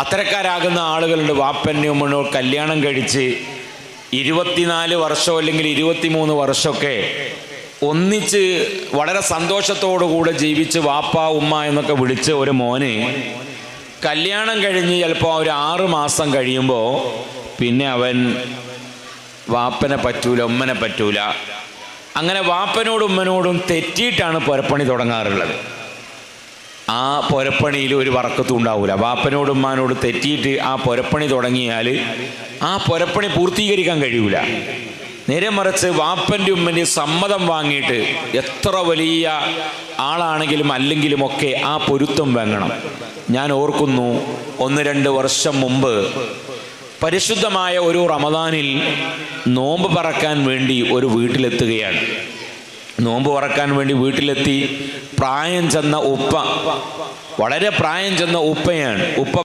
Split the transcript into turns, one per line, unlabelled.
അത്തരക്കാരാകുന്ന ആളുകളുണ്ട് വാപ്പന്റെ ഉമ്മനോ കല്യാണം കഴിച്ച് ഇരുപത്തിനാല് വർഷം അല്ലെങ്കിൽ ഇരുപത്തിമൂന്ന് വർഷമൊക്കെ ഒന്നിച്ച് വളരെ സന്തോഷത്തോടു കൂടെ ജീവിച്ച് വാപ്പ ഉമ്മ എന്നൊക്കെ വിളിച്ച് ഒരു മോന് കല്യാണം കഴിഞ്ഞ് ചിലപ്പോൾ ഒരു ആറ് മാസം കഴിയുമ്പോൾ പിന്നെ അവൻ വാപ്പനെ പറ്റൂല ഉമ്മനെ പറ്റൂല. അങ്ങനെ വാപ്പനോടും ഉമ്മനോടും തെറ്റിയിട്ടാണ് പുരപ്പണി തുടങ്ങാറുള്ളത്. ആ പുരപ്പണിയിൽ ഒരു വറക്കത്തും ഉണ്ടാവില്ല വാപ്പനോടും ഉമ്മാനോട് തെറ്റിയിട്ട് ആ പുരപ്പണി തുടങ്ങിയാൽ ആ പുരപ്പണി പൂർത്തീകരിക്കാൻ കഴിയൂല. നേരെ മറിച്ച് വാപ്പന്റെ ഉമ്മന്റെ സമ്മതം വാങ്ങിയിട്ട് എത്ര വലിയ ആളാണെങ്കിലും അല്ലെങ്കിലും ഒക്കെ ആ പൊരുത്തം വാങ്ങണം. ഞാൻ ഓർക്കുന്നു ഒന്ന് രണ്ട് വർഷം മുമ്പ് പരിശുദ്ധമായ ഒരു റമദാനിൽ നോമ്പ് പറക്കാൻ വേണ്ടി ഒരു വീട്ടിലെത്തുകയാണ്. നോമ്പ് പറക്കാൻ വേണ്ടി വീട്ടിലെത്തി പ്രായം ചെന്ന ഉപ്പ. വളരെ പ്രായം ചെന്ന ഉപ്പയാണ്. ഉപ്പ